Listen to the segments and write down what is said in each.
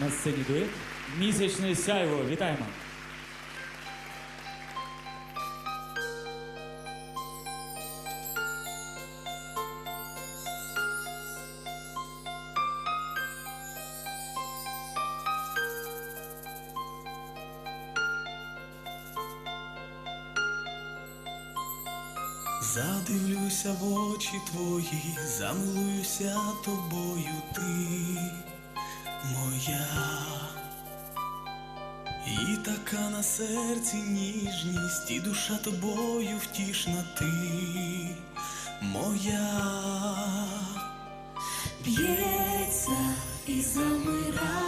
на сцені дует. Місячне сяйво. Вітаємо. Задивлюся в очі твої, замилуюся тобою ти моя. І така на серці ніжність, і душа тобою втішна ти моя. Б'ється і замирає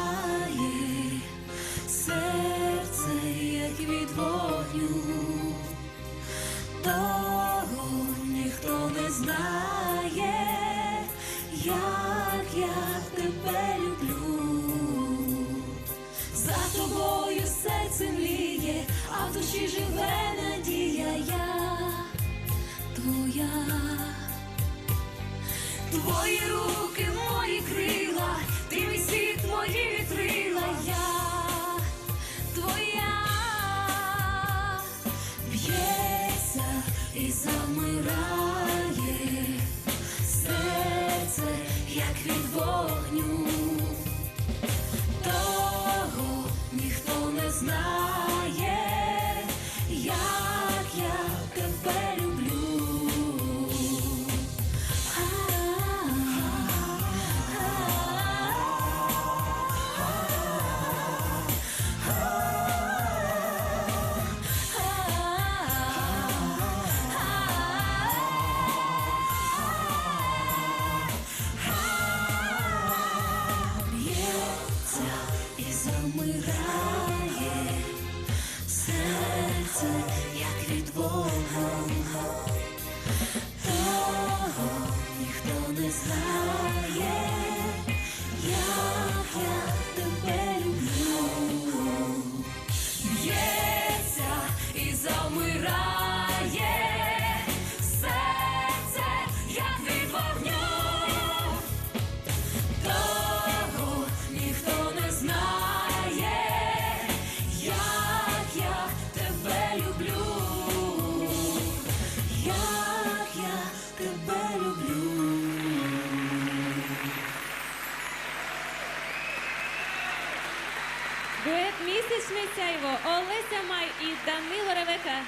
тобою серце мліє, а в душі живе надія я твоя. Твої руки, мої крила, ти мій світ, мої вітрила, я твоя б'ється і замирає серце, як від вогню. І замирає серце, як від вогню. Як я тебе люблю. Дует місячне сяйво Олеся Май і Данило Ревека.